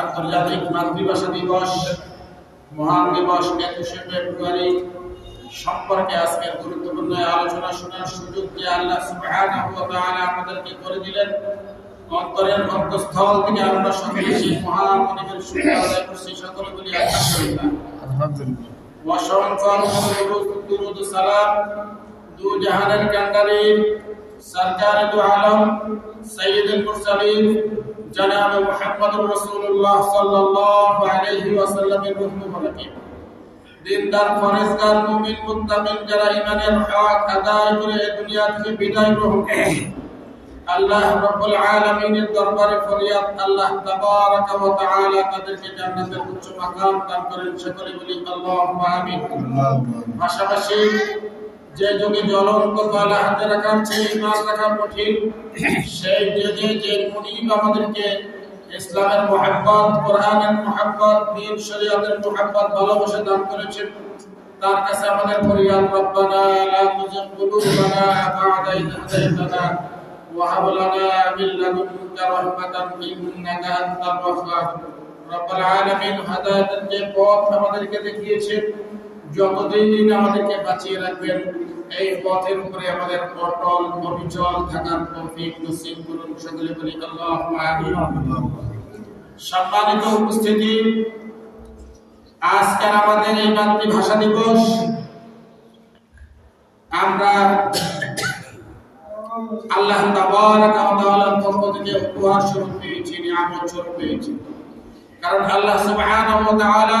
আন্তর্জাতিক মাতৃভাষা দিবস মহান দিবস একুশে ফেব্রুয়ারি সম্পর্কে আজকের গুরুত্বপূর্ণ আলোচনা শোনার সুযোগ যে আল্লাহ আমাদেরকে করে দিলেন। অন্তরের অন্তঃস্থল থেকে আমরা সকলে সেই মহামণিবের সুযোগ আদায় করছি সকলে বলি অসংখ্য দু জাহানের কান্ডারি সরকার দু আলম সৈয়দ মুরসালিন জনাব মুহাম্মদ রাসূলুল্লাহ সাল্লাল্লাহু আলাইহি ওয়াসাল্লামের রূহ মুবারক দিনদার ফরেজগার মুমিন মুত্তাকিন যারা ঈমানের হক আদায় করে এই দুনিয়া থেকে বিদায় গ্রহণ করেছে আল্লাহ রাব্বুল আলামিনের দরবারে ফরিয়াদ আল্লাহ তাবারাক ওয়া তাআলা তাদেরকে জান্নাতের উচ্চ মাকাম দান করেন সকলে বলি আল্লাহুম্মা আমিন। পাশাপাশি যে যদি জ্বলন্ত কয়লা হাতে রাখার চেয়ে রাখা কঠিন, সেই যে আমাদেরকে ইসলামের কোরআনের দিন ভালোবাসে দান করেছেন, তার কাছে আমাদের রব্বানা লা কুলুবানা বা'দা হাদাইতানা ওয়া হাব লানা মিন লাদুনকা রাহমাতান ইন্নাকা আনতাল ওয়াহ্হাব রব্বুল আলামিন যে পথ আমাদেরকে দেখিয়েছেন যতদিন আমাদেরকে বাঁচিয়ে রাখবেন, এই পথের উপরে আমাদের অটল অবিচল থাকার তৌফিক নসিব করুন সকলে বলি সম্মানিত উপস্থিতি আজকের আমাদের এই মাতৃভাষা দিবস। আমরা আল্লাহ তাবারাকা ওয়া তাআলার পক্ষ থেকে উপহার স্বরূপ পেয়েছি, নিয়ামত স্বরূপ পেয়েছি। কারণ আল্লাহ সুবহানাহু ওয়া তাআলা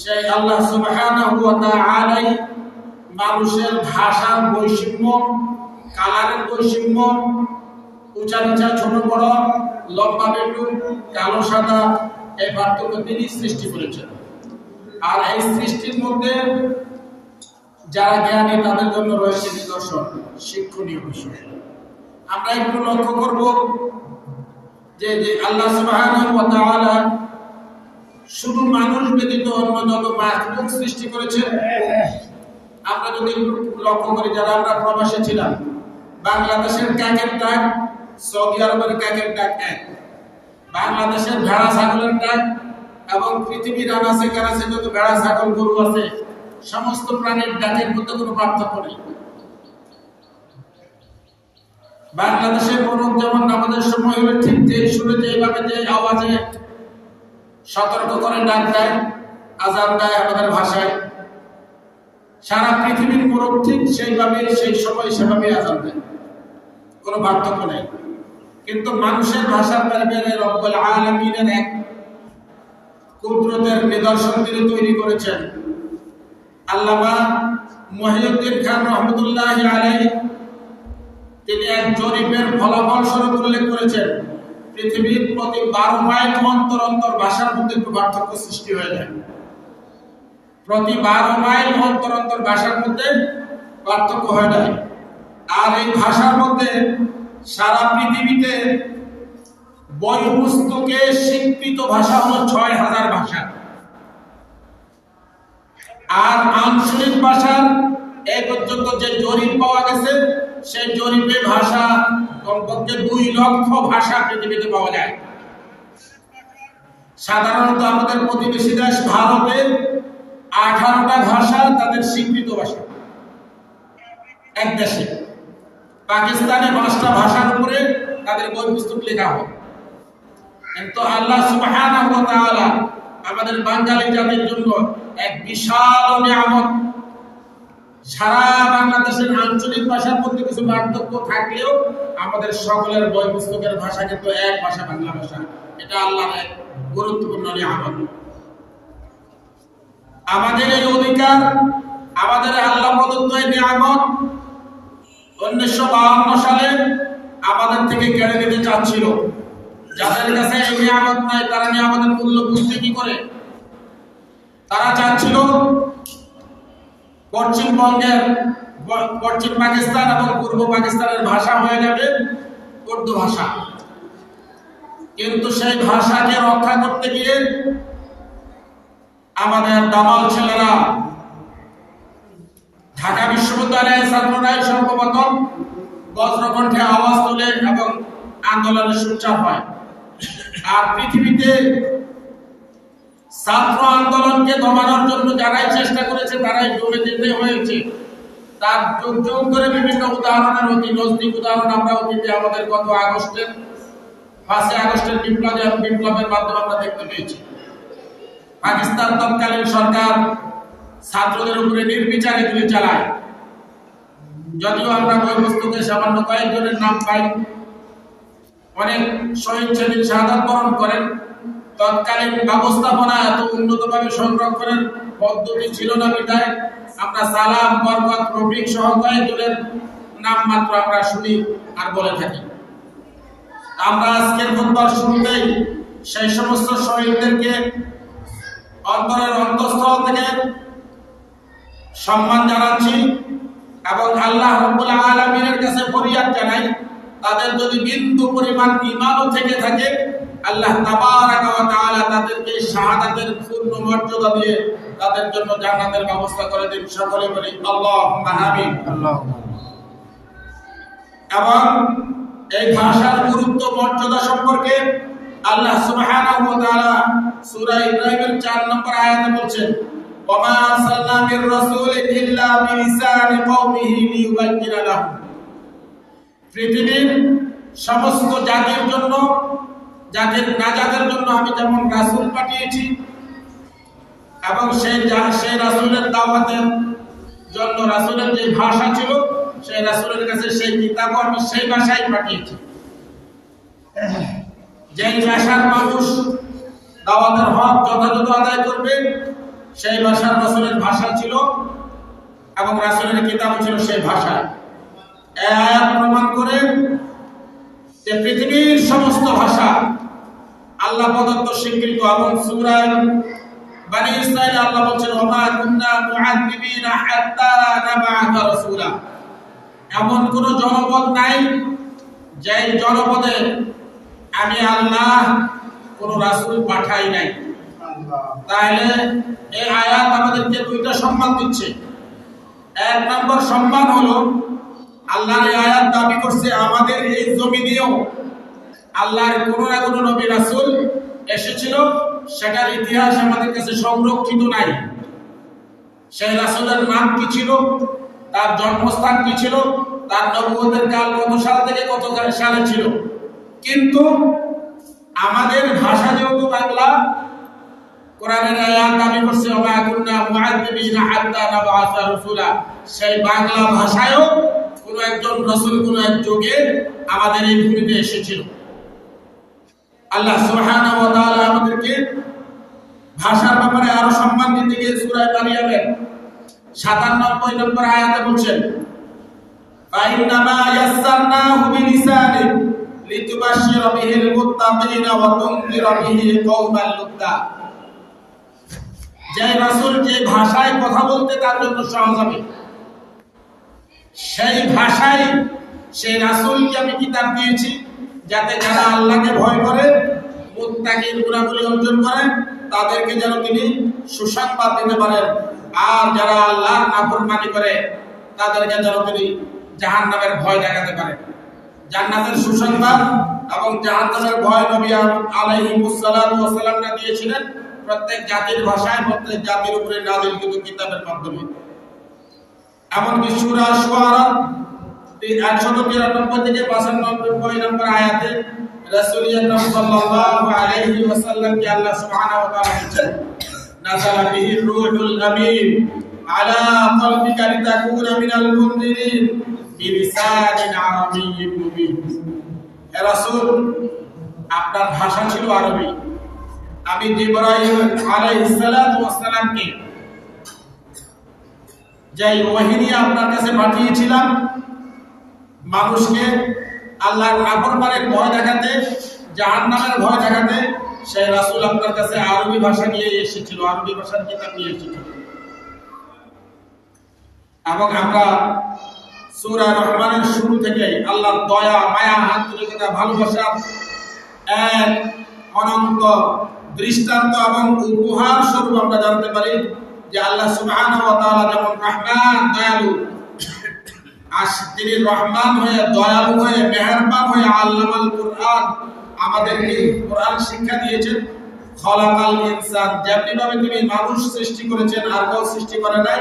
সেই আল্লাহ তাআলাই মানুষের ভাষার বৈষম্য, কালারের বৈষম্য, উঁচা নিচা, ছোট বড়, লম্বা বেটু কালো সাদা, এই পার্থক্য তিনি সৃষ্টি করেছেন। আর এই সৃষ্টির মধ্যে যারা জ্ঞানী, তাদের জন্য রয়েছে নিদর্শন, শিক্ষণীয় বিষয়। আমরা একটু লক্ষ্য করব যে আল্লাহ তাআলা শুধু মানুষ ব্যতীত অন্য যত মাখলুক সৃষ্টি করেছেন আমরা যদি লক্ষ্য করি যারা আমরা প্রবাসে ছিলাম, বাংলাদেশের কাকের ডাক, সৌদি আরবের কাকের ডাক এক। বাংলাদেশের ভেড়া ছাগলের ডাক এবং পৃথিবীর আনাচে কানাচে যত ভেড়া ছাগল গরু আছে, সমস্ত প্রাণীর ডাকের মধ্যে কোনো পার্থক্য নেই। বাংলাদেশের মোরগ যেমন আমাদের সময় হলে ঠিক যে সুরে যে এইভাবে যে আওয়াজে সতর্ক করে ডাক দেয় আজান দেয় আমাদের ভাষায়। সারা পৃথিবীর মোরগ ঠিক সেইভাবে, সেই সময় সেভাবে আজান দেয়। কোনো পার্থক্য নেই। কিন্তু মানুষের ভাষার ব্যাপারে রব্বুল আলামিনের এক কুদরতের নিদর্শন তিনি তৈরি করেছেন। আল্লামা মহিউদ্দিন খান রহমতুল্লাহ আলাইহি, তিনি এক জরিপের ফলাফল স্বরূপ উল্লেখ করেছেন। পৃথিবীর প্রতি বারো মাইল অন্তর অন্তর ভাষার মধ্যে একটু পার্থক্য সৃষ্টি হয়ে যায়। প্রতি বারো মাইল অন্তর অন্তর ভাষার মধ্যে পার্থক্য হয়ে যায়। আর এই ভাষার মধ্যে সারা পৃথিবীতে বইপুস্তকে স্বীকৃত ভাষা হলো ছয় হাজার ভাষা। আর আঞ্চলিক ভাষার এই পর্যন্ত যে জরিপ পাওয়া গেছে সেই জরিপে ভাষা কমপক্ষে দুই লক্ষ ভাষা পৃথিবীতে পাওয়া যায়। সাধারণত আমাদের প্রতিবেশী দেশ ভারতে আঠারোটা ভাষা তাদের স্বীকৃত ভাষা। এক দেশে। পাকিস্তানে পাঁচটা ভাষার উপরে তাদের বই পুস্তক লেখা হয়। কিন্তু আল্লাহ তাআলা আমাদের বাঙালি জাতির জন্য এক বিশাল নিয়ামত সারা বাংলাদেশের আঞ্চলিক ভাষার মধ্যে কিছু পার্থক্য থাকলেও আমাদের সকলের বই পুস্তকের ভাষা কিন্তু এক ভাষা, বাংলা ভাষা। এটা আল্লাহর এক গুরুত্বপূর্ণ নিয়ামত। আমাদের এই অধিকার, আমাদের আল্লাহ প্রদত্ত এই নিয়ামত উনিশশো বাহান্ন সালে আমাদের থেকে কেড়ে নিতে চাচ্ছিল। যাদের কাছে এই নিয়ামত নাই, তারা নিয়ামতের মূল্য বুঝতে কি করে? তারা চাচ্ছিল পশ্চিমবঙ্গের, পশ্চিম পাকিস্তান এবং পূর্ব পাকিস্তানের ভাষা হয়ে যাবে উর্দু ভাষা। কিন্তু সেই ভাষাকে রক্ষা করতে গিয়ে আমাদের দামাল ছেলেরা ঢাকা বিশ্ববিদ্যালয়ের ছাত্ররাই সর্বপ্রথম বজ্রকণ্ঠে আওয়াজ তোলে এবং আন্দোলনের সূচার হয়। আর পৃথিবীতে ছাত্র আন্দোলনকে দমানোর জন্য যারাই চেষ্টা করেছে, তারাই জমে যেতে হয়েছে। তার যুগ যুগ ধরে বিভিন্ন উদাহরণের অতি নজদিক উদাহরণ আমরা অতীতে আমাদের গত আগস্টের, পাঁচই আগস্টের বিপ্লব, বিপ্লবের মাধ্যমে আমরা দেখতে পেয়েছি। পাকিস্তান তৎকালীন সরকার ছাত্রদের উপরে নির্বিচারে গুলি চালায়। যদিও আমরা বই পুস্তকে সামান্য কয়েকজনের নাম পাই, অনেক শহীদ সেদিন বরণ করেন তৎকালীন ব্যবস্থাপনা এত উন্নতভাবে সংরক্ষণের পদ্ধতি ছিল না বিধায় আমরা সালাম, বরকত, রফিক সহ কয়েকজনের নাম মাত্র আমরা শুনি আর বলে থাকি। আমরা আজকের খুতবার শুরুতেই সেই সমস্ত শহীদদেরকে অন্তরের অন্তঃস্থল থেকে সম্মান জানাচ্ছি এবং আল্লাহ রব্বুল আলামিনের কাছে ফরিয়াদ জানাই, তাদের যদি বিন্দু পরিমাণ ঈমানও থেকে থাকে আল্লাহ তাবারাকা ওয়া তাআলা তাদেরকে শাহাদাতের পূর্ণ মর্যাদা দিয়ে তাদের জন্য জান্নাতের ব্যবস্থা করে দিন। সকলে বলি, আল্লাহুম্মা আমিন। এবং এই ভাষার গুরুত্ব মর্যাদা সম্পর্কে আল্লাহ সুবহানাহু ওয়া তাআলা সূরা ইব্রাহিমের 4 নম্বর আয়াতে বলছেন, ওমা আরসালনা মির রাসূলিন ইল্লা বিলিসানি কওমিহি লাহুম। পৃথিবীর সমস্ত জাতির জন্য জাতির নাজাতের জন্য আমি যেমন রাসূল পাঠিয়েছি, এবং সেই সেই রাসূলের দাওয়াতের জন্য রাসূলের যে ভাষা ছিল, সেই রাসূলের কাছে সেই কিতাবও আমি সেই ভাষায় পাঠিয়েছি। যেই ভাষার মানুষ দাওয়াতের হক যথাযথ আদায় করবে, সেই ভাষার রাসুলের ভাষা ছিল, এবং রাসূলের কিতাব ছিল সেই ভাষায়। আয়াত প্রমাণ করে যে পৃথিবীর সমস্ত ভাষা আল্লাহ প্রদত্ত স্বীকৃত এবং সূরায় বানি ইসরাইল আল্লাহ বলছেন, ওমা কুন্না মুআদ্দিবিনা হাত্তা নাবআথা রাসূলা। এমন কোন জনপদ নাই যে জনপদে আমি আল্লাহ কোন রাসূল পাঠাই নাই। তাহলে এই আয়াত আমাদেরকে দুইটা সম্মান দিচ্ছে। এক নম্বর সম্মান হলো, আল্লাহর আয়াত দাবি করছে, আমাদের এই জমিনেও আল্লাহর কোন না কোন নবী রাসুল এসেছিল, সেটার ইতিহাস আমাদের কাছে সংরক্ষিত নাই। সেই রাসূলের নাম কি ছিল? তার জন্মস্থান কি ছিল? তার নবুয়তের কাল কত সাল থেকে কত সালে ছিল? কিন্তু আমাদের ভাষা যেহেতু বাংলা, কোরআনের আয়াত দাবি করছে ওমা কুন্না মুআদ্দিবিনা হাত্তা নাবআসা রাসূলা। সেই বাংলা ভাষায়ও কোন একজন রাসূল, কোন এক যুগে আমাদের এই ভূমিতে এসেছিল। আল্লাহ সুবহানাহু ওয়া তাআলা আমাদেরকে ভাষার ব্যাপারে আরও সম্মান দিতে গিয়ে সূরা মারিয়ামের 97 নম্বর আয়াতে বলছেন ইয়াসসারনাহু বিলিসানিক লিতুবাশশিরা বিহিল মুত্তাকিনা ওয়া তুনযিরা বিহি কওমান লুদ্দা যে রাসূল যে ভাষায় কথা বলতে তার জন্য সহজ হবে। সেই ভাষায় সেই রাসূলকে আমি কিতাব দিয়েছি? যাতে যারা আল্লাহকে ভয় করে, মুত্তাকির গুণাবলী অর্জন করে, তাদেরকে যেন তিনি সুসংবাদ দিতে পারেন। আর যারা আল্লাহ নাফরমানি করে, তাদেরকে যেন তিনি জাহান্নামের ভয় দেখাতে পারেন। জান্নাতের সুসংবাদ এবং জাহান্নামের ভয় নবী ওয়াস সালামরা দিয়েছিলেন প্রত্যেক জাতির ভাষায়, প্রত্যেক জাতির উপরে নাযিলকৃত কিতাবের মাধ্যমে। এমনকি সূরা শুআরা নম্বর আপনার ভাষা ছিল আরবি। আমি যে ওয়াহিনী আপনার কাছে পাঠিয়েছিলাম মানুষকে আল্লাহর নাফরমানের ভয় দেখাতে, জাহান্নামের ভয় দেখাতে সেই রাসুল আপনার কাছে আরবি ভাষা নিয়ে এসেছিল, আরবি ভাষার কিতাব নিয়ে এসেছিল। এবং আমরা সূরা রহমানের শুরু থেকে আল্লাহর দয়া, মায়া, আন্তরিকতা, ভালোবাসা, এক অনন্ত দৃষ্টান্ত এবং উপহার স্বরূপ আমরা জানতে পারি যে আল্লাহ তাআলা যেমন রহমান, দয়ালু আর তিনি রহমান হয়ে, দয়ালু হয়ে, মেহেরবান হয়ে আল্লামাল কুরআন আমাদেরকে কোরআন শিক্ষা দিয়েছেন। খলাকাল ইনসান যেমনি ভাবে তিনি মানুষ সৃষ্টি করেছেন, আর কেউ সৃষ্টি করে নাই,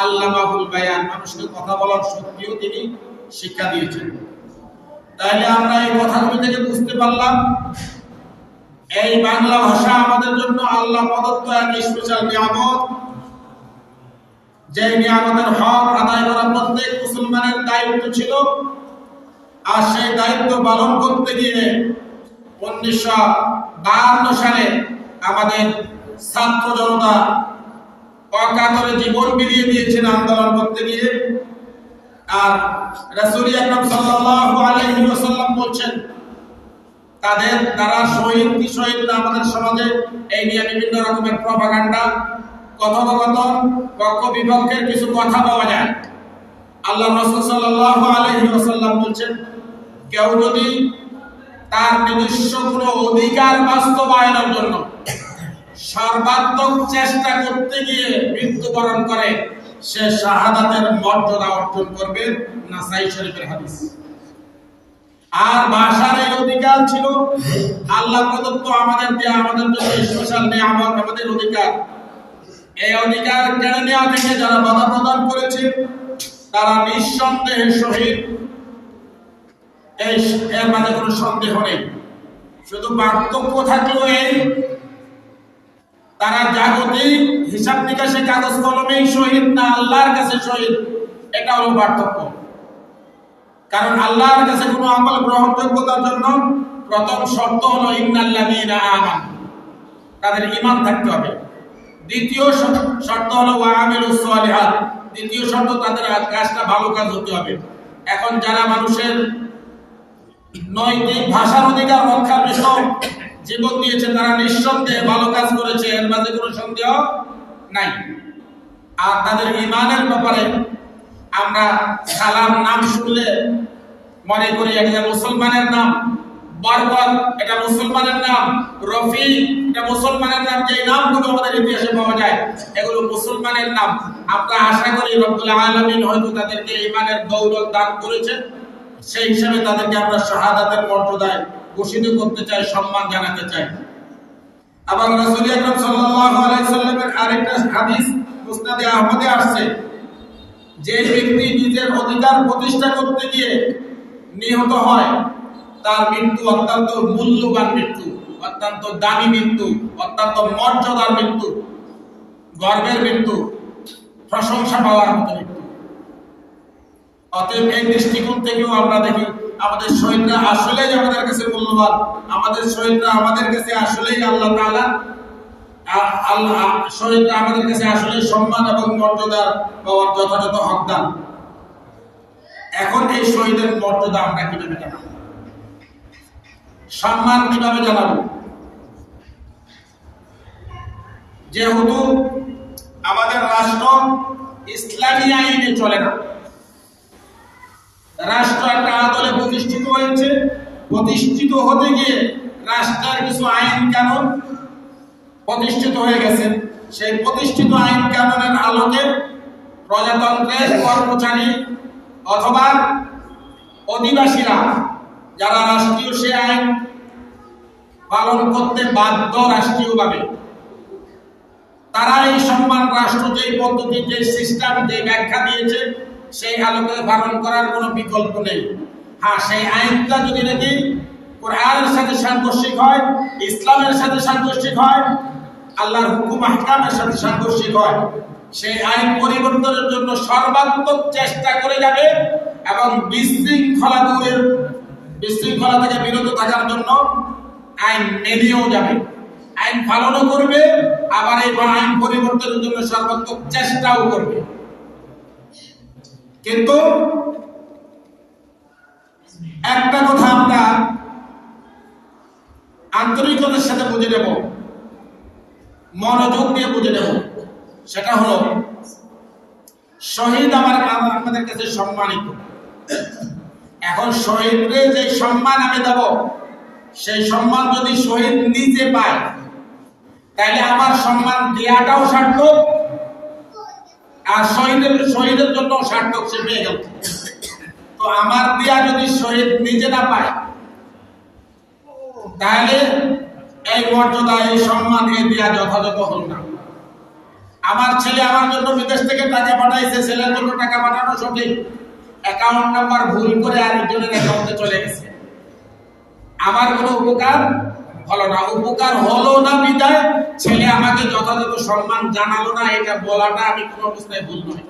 আল্লামাহুল বায়ান, মানুষকে কথা বলার শক্তিও তিনি শিক্ষা দিয়েছেন। তাহলে আমরা এই কথাগুলি থেকে বুঝতে পারলাম, এই বাংলা ভাষা আমাদের জন্য আল্লাহ প্রদত্ত এক স্পেশাল নিয়ামত। যে নিয়ামতের হক আদায় করা প্রত্যেক মুসলমানের দায়িত্ব ছিল, আর সেই দায়িত্ব পালন করতে গিয়ে উনিশশো বাহান্ন সালে আমাদের ছাত্র জনতা অকাতরে জীবন বিলিয়ে দিয়েছেন আন্দোলন করতে গিয়ে। আর রাসূল আকরাম সাল্লাল্লাহু আলাইহি ওয়াসাল্লাম বলছেন, তাদের দ্বারা শহীদ কি শহীদ আমাদের সমাজে, এই নিয়ে বিভিন্ন রকমের প্রপাগান্ডা কথোপকথন পক্ষ বিপক্ষের কিছু কথা পাওয়া যায়। আল্লাহ রাসূল সাল্লাল্লাহু আলাইহি ওয়াসাল্লাম বলছেন, কেউ যদি তার নিজস্ব কোনো অধিকার বাস্তবায়নের জন্য সর্বাত্মক চেষ্টা করতে গিয়ে মৃত্যুবরণ করে, সে শাহাদাতের মর্যাদা অর্জন করবে নাসাই শরীফের হাদিস। আর ভাষার এই অধিকার ছিল, আল্লাহ প্রদত্ত আমাদের দেয়া আমাদের জন্য স্পেশাল নিয়ামত আমাদের অধিকার এই অধিকার কেড়ে নেওয়া থেকে যারা বাধা প্রদান করেছে, তারা নিঃসন্দেহে শহীদ। এর মাঝে কোনো সন্দেহ নেই। শুধু পার্থক্য থাকল এই, তারা জাগতিক হিসাব নিকাশে কাগজ কলমেই শহীদ না আল্লাহর কাছে শহীদ? এটা হলো পার্থক্য। কারণ আল্লাহর কাছে কোনো আমল গ্রহণযোগ্যতার জন্য প্রথম শর্ত হলো ইন্নাল্লাযীনা আমান। তাদের ইমান থাকতে হবে। দ্বিতীয় শর্ত হলো ওয়া আমিলুস সালিহাত। দ্বিতীয় শর্ত তাদের কাজটা ভালো কাজ হতে হবে। এখন যারা মানুষের নৈতিক ভাষার অধিকার রক্ষার বিষয় জীবন দিয়েছে, তারা নিঃসন্দেহে ভালো কাজ করেছে, এর মাঝে কোনো সন্দেহ নাই। আর তাদের ইমানের ব্যাপারে আমরা সালাম নাম শুনলে মনে করি, এটা মুসলমানের নাম বরকত এটা মুসলমানের নাম রফি এটা মুসলমানের নাম, যে নামগুলো আমাদের ইতিহাসে পাওয়া যায়, এগুলো মুসলমানের নাম। আমরা আশা করি রব্বুল আলামিন হয়তো তাদেরকে ইমানের দৌলত দান করেছেন। সেই হিসাবে তাদেরকে আমরা শাহাদাতের মর্যাদায় ঘোষিত করতে চাই, সম্মান জানাতে চাই। আবার রাসূল আকরাম সাল্লাল্লাহু আলাইহি সাল্লামের আরেকটা হাদিস মুসনাদে আহমদে আসছে। যে ব্যক্তি নিজের অধিকার প্রতিষ্ঠা করতে গিয়ে নিহত হয় তার মৃত্যু, অত্যন্ত মূল্যবান মৃত্যু, অত্যন্ত দামি মৃত্যু, অত্যন্ত মর্যাদার মৃত্যু, গর্বের মৃত্যু, প্রশংসা পাওয়ার মতো মৃত্যু। অতএব এই দৃষ্টিকোণ থেকেও আমরা দেখি, আমাদের শহীদরা আসলেই আমাদের কাছে মূল্যবান, আমাদের শহীদরা আমাদের কাছে আসলেই আল্লাহ তাআলা আল্লাহ শহীদরা আমাদের কাছে আসলে সম্মান এবং মর্যাদা পাওয়ার যথাযথ হকদার। এখন এই শহীদের মর্যাদা আমরা কীভাবে জানাব সম্মান কীভাবে জানাব। যেহেতু আমাদের রাষ্ট্র ইসলামী আইনে চলে না, রাষ্ট্র একটা আদলে প্রতিষ্ঠিত হয়েছে। প্রতিষ্ঠিত হতে গিয়ে রাষ্ট্রের কিছু আইন কানুন প্রতিষ্ঠিত হয়ে গেছে। সেই প্রতিষ্ঠিত আইন কানুনের আলোকে প্রজাতন্ত্রের কর্মচারী অথবা অধিবাসীরা যারা রাষ্ট্রীয় সে আইন পালন করতে বাধ্য রাষ্ট্রীয়ভাবে তারা এই সম্মান রাষ্ট্র যে পদ্ধতি যে সিস্টেম যে ব্যাখ্যা দিয়েছে, সেই আলোকে পালন করার কোনো বিকল্প নেই। হ্যাঁ সেই আইনটা যদি নাকি কোরআনের সাথে সাংঘর্ষিক হয়, ইসলামের সাথে সাংঘর্ষিক হয়, আল্লাহর হুকুম আহকামের সাথে সাংঘর্ষিক হয়, সেই আইন পরিবর্তনের জন্য সর্বাত্মক চেষ্টা করে যাবে এবং বিশৃঙ্খলা দূরের বিশৃঙ্খলা থেকে বিরত থাকার জন্য আইন মেনেও যাবে। আইন পালনও করবে, আবার এই আইন পরিবর্তনের জন্য সর্বাত্মক চেষ্টাও করবে। কিন্তু একটা কথা আমরা আন্তরিকতার সাথে বুঝে নেব, মনোযোগ দিয়ে বুঝে নেব। সেটা হলো, শহীদ আমার আমাদের কাছে সম্মানিত। এখন শহীদকে যে সম্মান আমি দেব, সেই সম্মান যদি শহীদ নিজে পায় তাহলে আমার সম্মান দেওয়াটাও সার্থক, আর শহীদের শহীদের জন্য সার্থক, সে পেয়ে গেল। তো আমার দেয়া যদি শহীদ নিজে না পায় তাহলে এই মর্যাদা, এই সম্মান, এই দেয়া যথাযথ হল না। আমার ছেলে আমার জন্য বিদেশ থেকে টাকা পাঠাইছে, ছেলের জন্য টাকা পাঠানো সঠিক। অ্যাকাউন্ট নাম্বার ভুল করে আরেকজনের অ্যাকাউন্টে চলে গেছে। আমার কোনো উপকার হলো না। উপকার হলো না বিদায়। ছেলে আমাকে যথাযথ সম্মান জানালো না, এটা বলাটা আমি কোনো অবস্থায় ভুল নয়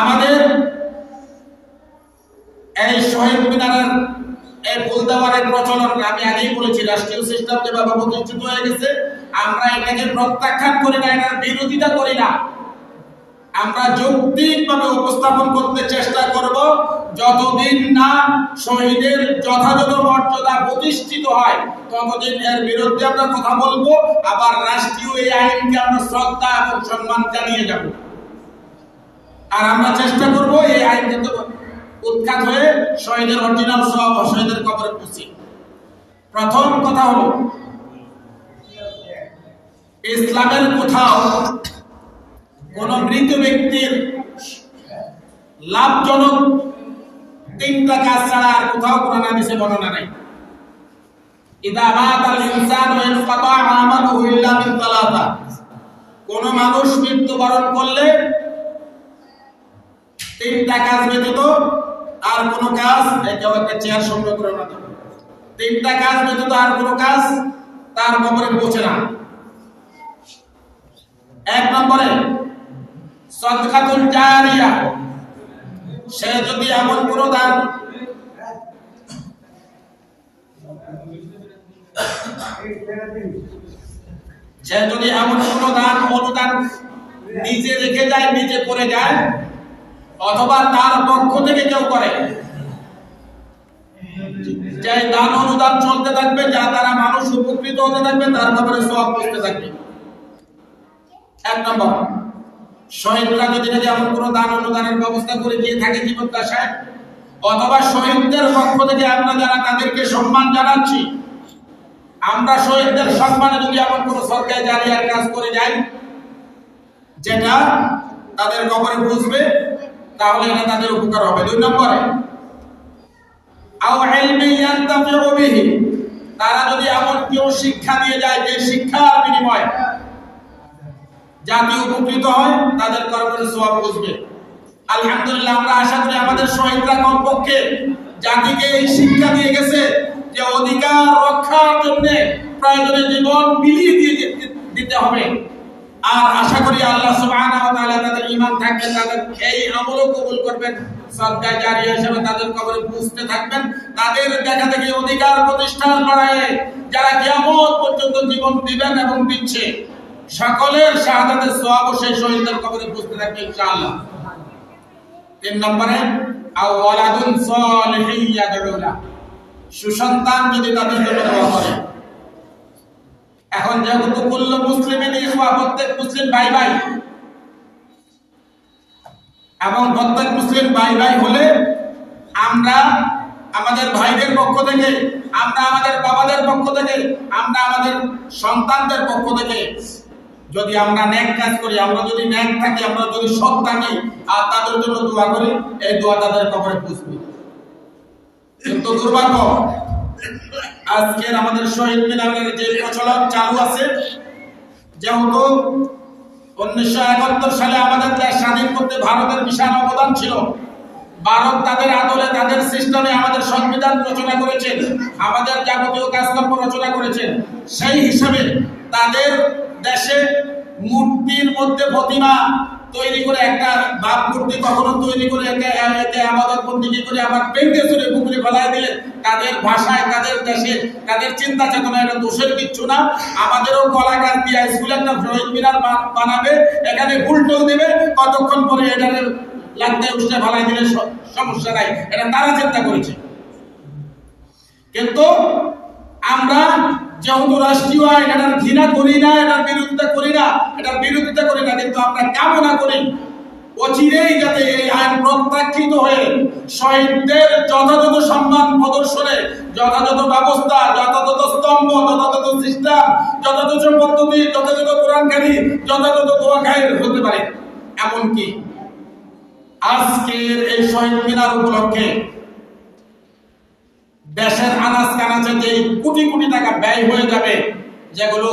আমাদের এই শহীদ মিনারের এই ফুল দেওয়ার প্রচলন, আমি আগেই বলেছি, রাষ্ট্রীয় সিস্টেম যেভাবে প্রতিষ্ঠিত হয়ে গেছে। আমরা এটাকে প্রত্যাখ্যান করি না, এটার বিরোধিতা করি না। আমরা যৌক্তিকভাবে উপস্থাপন করতে চেষ্টা করব, যতদিন না শহীদের যথাযথ মর্যাদা প্রতিষ্ঠিত হয়, ততদিন এর বিরুদ্ধে আমরা কথা বলব, আবার রাষ্ট্রীয় এই আইনকে আমরা শ্রদ্ধা এবং সম্মান জানিয়ে যাব। আর আমরা চেষ্টা করব এই আইন যাতে উৎখাত হয়ে শহীদের অরিজিনাল সব শহীদের কবরে পৌঁছে। প্রথম কথা হলো, ইসলামের কোথাও কোন মৃত ব্যক্তির লাভজনক তিনটা কাজ ছাড়া আর কোথাও কোরআন হাদিসে বর্ণনা নাই। ইদা মাতাল ইনসানু ইনকাতা আমালুহু ইল্লা মিন কোন মানুষ মৃত্যুবরণ করলে তিনটা কাজ ব্যতীত আর কোন কাজ কেউ একটা চেয়ার সংগ্রহ করে না তিনটা কাজ ব্যতীত আর কোন কাজ তার কবরে পৌঁছে না। এক নম্বরে সদকাতুল জারিয়া। সে যদি এমন কোন দান সে যদি এমন কোন দান অনুদান নিজে রেখে যায়, নিজে করে যায়, অথবা তার পক্ষ থেকে কেউ করে। যে দান অনুদান চলতে থাকবে, যা দ্বারা মানুষ উপকৃত হতে থাকবে, তার ব্যাপারে সব করতে থাকবে। এক নম্বর। শহীদরা যদি নাকি এমন কোনো দান অনুদানের ব্যবস্থা করে দিয়ে থাকে জীবদ্দশায় অথবা শহীদদের পক্ষ থেকে আমরা যারা তাদেরকে সম্মান জানাচ্ছি, আমরা শহীদদের সম্মানে যদি এমন কোনো সরকারি জারিয়ার কাজ করে যাই, যেটা তাদের কবরে বুঝবে তাহলে এটা তাদের উপকার হবে। দুই নম্বরে তারা যদি এমন কেউ শিক্ষা দিয়ে যায় যে শিক্ষার বিনিময়ে জাতি উপকৃত হয়, তাদের কর্মের সওয়াব বুঝবে আলহামদুলিল্লাহ, আমরা আশা করি আমাদের শহীদরা কমপক্ষে জাতিকে এই শিক্ষা দিয়ে গেছে যে অধিকার রক্ষার জন্য প্রয়োজনে জীবন বিলিয়ে দিয়ে দিতে হবে। আর আশা করি আল্লাহ সুবহানাহু ওয়া তাআলা তাদের ঈমান থাকবে, তাদের এই আমলও কবুল করবেন। সদকা জারিয়া হিসেবে তাদের কবরে পুষতে থাকবেন। তাদের দেখা দেখি অধিকার প্রতিষ্ঠার লড়াইয়ে যারা কিয়ামত পর্যন্ত জীবন দিবেন এবং দিচ্ছে। সকলের শাহাদাতের সওয়াব সেই শহীদদের কবরে পুষতে থাকবে ইনশাআল্লাহ। তিন নম্বরে আও ওয়ালাদুন সালিহিন ইয়াদউলা সুসন্তান যদি তাদের জন্য দোয়া করে। এখন যেহেতু কুল্ল মুসলিমের ইখওয়া প্রত্যেক মুসলিম ভাই ভাই। এবং প্রত্যেক মুসলিম ভাই ভাই হলে আমরা আমাদের ভাইদের পক্ষ থেকে, আমরা আমাদের বাবাদের পক্ষ থেকে, আমরা আমাদের সন্তানদের পক্ষ থেকে যদি আমরা ন্যাক কাজ করি, আমরা যদি ন্যাক থাকি, আমরা যদি সৎ থাকি, আর তাদের জন্য দোয়া করি, এই দোয়া তাদের কবরে পুষবে কিন্তু দুর্ভাগ্য আজকের আমাদের শহীদ মিনারের যে প্রচলন চালু আছে, যেহেতু উনিশশো একাত্তর সালে আমাদের দেশ স্বাধীন করতে ভারতের বিশাল অবদান ছিল, ভারত তাদের আদলে তাদের সিস্টেমে আমাদের সংবিধান রচনা করেছেন আমাদের যাবতীয় কাজকর্ম রচনা করেছেন সেই হিসাবে তাদের দেশে মূর্তির মধ্যে প্রতিমা তৈরি করে একটা বাপ মূর্তি কখনো তৈরি করে একে একে আমাদের করে পেন্টে চুরে পুকুরে ফেলায় দিলে তাদের ভাষায় তাদের দেশে তাদের চিন্তা চেতনা, এটা দোষের কিচ্ছু না। আমাদেরও কলাকার দিয়া স্কুলে একটা শহীদ মিনার বানাবে, এখানে উল্টো দেবে, কতক্ষণ পরে এটাকে লাগতে উঠতে ভালাই দিলে সমস্যা নাই। এটা তারা চিন্তা করেছে। কিন্তু আমরা যেহেতু রাষ্ট্রীয় আইন এটার ঘৃণা করি না, এটার বিরোধিতা করি না, এটার বিরোধিতা করি না, কিন্তু আমরা কামনা করি অচিরেই যাতে এই আইন প্রত্যাখ্যিত হয়ে শহীদদের যথাযথ সম্মান প্রদর্শনে, যথাযথ ব্যবস্থা, যথাযথ স্তম্ভ, যথাযথ সিস্টেম, যথাযথ পদ্ধতি, যথাযথ কোরআনকারী, যথাযথ দোয়াখাই হতে পারে। এমনকি আজকের এই শহীদ মিনার উপলক্ষে দেশের আনাজ কানাচে যে কোটি কোটি টাকা ব্যয় হয়ে যাবে। যেগুলো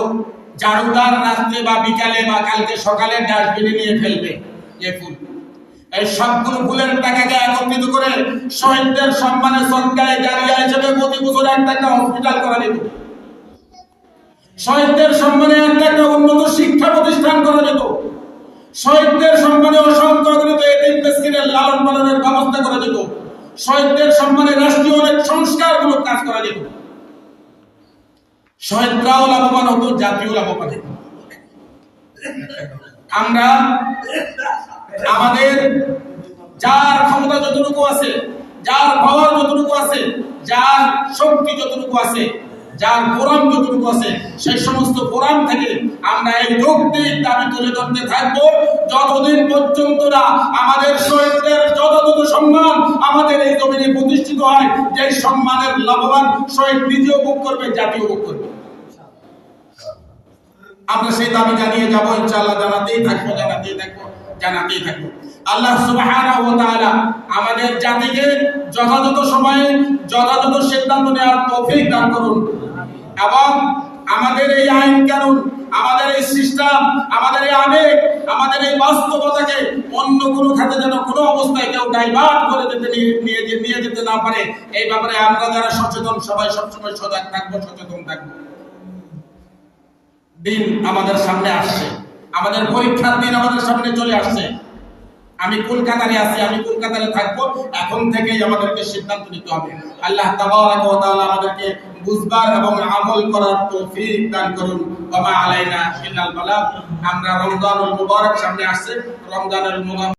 ঝাড়ুদার রাত্রে বা বিকালে বা কালকে সকালে ডাস্টবিনে নিয়ে ফেলবে যে ফুল। এই সবগুলো ফুলের টাকাকে একত্রিত করে শহীদদের সম্মানে সরকারে জারিয়া হিসেবে প্রতি বছর একটা একটা হসপিটাল করা যেত। শহীদদের সম্মানে একটা একটা উন্নত শিক্ষা প্রতিষ্ঠান করা যেত। শহীদদের সম্মানে অসংখ্য লালন পালনের ব্যবস্থা করা যেত। শহীদদের সম্মানে রাষ্ট্রীয় অনেক সংস্কারমূলক কাজ করা যেত। শহীদরাও লাভবান হতো জাতীয় লাভবান হতো। আমরা আমাদের যার ক্ষমতা যতটুকু আছে, যার পাওয়ার যতটুকু আছে, যার শক্তি যতটুকু আছে যার কোরআন যতটুকু আছে, সেই সমস্ত কোরআন থেকে আমরা এই যৌক্তিক দাবি তুলে ধরতে থাকব। যতদিন পর্যন্ত না আমাদের শহীদদের যথাযথ সম্মান আমাদের এই জমিনে প্রতিষ্ঠিত হয় যে সম্মানের লাভবান শহীদ নিজেও ভোগ করবে জাতীয় ভোগ করবে। আমরা সেই দাবি জানিয়ে যাব, ইনশাআল্লাহ জানাতেই থাকব জানাতেই থাকব জানাতেই থাকব। আল্লাহ তাআলা আমাদের জাতিকে যথাযথ সময়ে যথাযথ সিদ্ধান্ত নেওয়ার তৌফিক দান করুন। এবং আমাদের এই আইন কানুন, আমাদের এই সিস্টেম, আমাদের এই আবেগ, আমাদের এই বাস্তবতাকে অন্য কোনো খাতে যেন কোনো অবস্থায় কেউ ডাইভার্ট করে যেতে নিয়ে নিয়ে যেতে না পারে, এই ব্যাপারে আমরা যারা সচেতন, সবাই সবসময় সজাগ থাকব, সচেতন থাকব। দিন আমাদের সামনে আসছে। আমাদের পরীক্ষার দিন আমাদের সামনে চলে আসছে। আমি কলকাতারে আছি, আমি কলকাতারে থাকব। এখন থেকেই আমাদেরকে সিদ্ধান্ত নিতে হবে। আল্লাহ তাবারাক ওয়া তাআলা আমাদেরকে বুঝবার এবং আমল করার তৌফিক দান করুন। মা আলাইনা ইল্লাল বালাগ। আমরা রমজানুল মুবারক সামনে আসছে। রমজানুল মুবারক